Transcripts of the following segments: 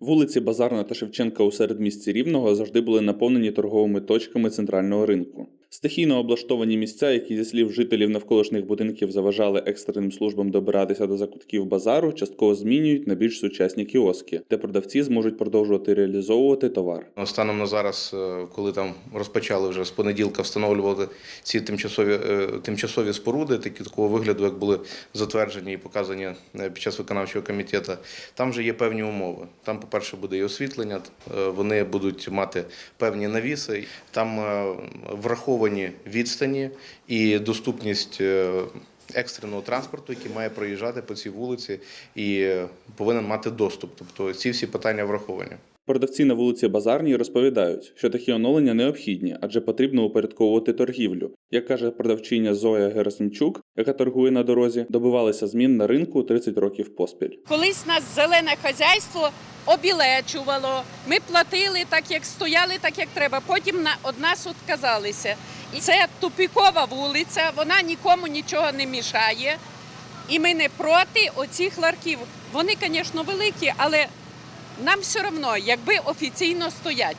Вулиці Базарна та Шевченка у середмісті Рівного завжди були наповнені торговими точками центрального ринку. Стихійно облаштовані місця, які зі слів жителів навколишніх будинків заважали екстреним службам добиратися до закутків базару, частково змінюють на більш сучасні кіоски, де продавці зможуть продовжувати реалізовувати товар. Ну, Станом на зараз, е, коли там розпочали вже з понеділка встановлювати ці тимчасові, е, тимчасові споруди, такі такого вигляду, як були затверджені і показані е, під час виконавчого комітету, там вже є певні умови. Там, по-перше, буде і освітлення, вони будуть мати певні навіси, там е, враховані відстані і доступність. е, Екстреного транспорту, який має проїжджати по цій вулиці і е, повинен мати доступ. Тобто ці всі питання враховані. Продавці на вулиці Базарній розповідають, що такі оновлення необхідні, адже потрібно упорядковувати торгівлю. Як каже продавчиня Зоя Герасимчук, яка торгує на дорозі, добивалися змін на ринку 30 років поспіль. Колись нас зелене хазяйство обілечувало. Ми платили так, як стояли, так як треба. Потім на од нас відказалися. І це тупікова вулиця, вона нікому нічого не мішає. І ми не проти оцих ларків. Вони, звісно, великі, але нам все одно, якби офіційно стоять.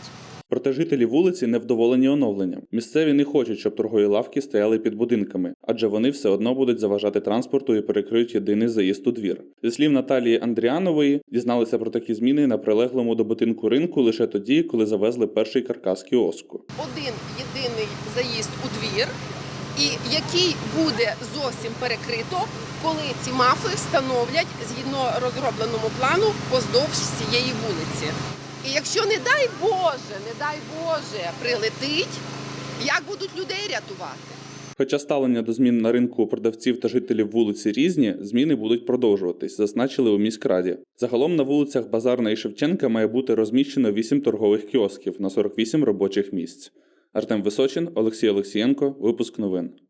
Проте жителі вулиці невдоволені оновленням. Місцеві не хочуть, щоб торгові лавки стояли під будинками, адже вони все одно будуть заважати транспорту і перекриють єдиний заїзд у двір. Зі слів Наталії Андріанової, дізналися про такі зміни на прилеглому до будинку ринку лише тоді, коли завезли перший каркас кіоску. один єдиний заїзд у двір, і який буде зовсім перекрито, коли ці мафи встановлять згідно розробленому плану поздовж цієї вулиці. І якщо не дай Боже, не дай Боже, прилетить, як будуть людей рятувати? Хоча ставлення до змін на ринку продавців та жителів вулиці різні, зміни будуть продовжуватись, зазначили у міськраді. Загалом на вулицях Базарна і Шевченка має бути розміщено 8 торгових кіосків на 48 робочих місць. Артем Височин, Олексій Олексієнко, випуск новин.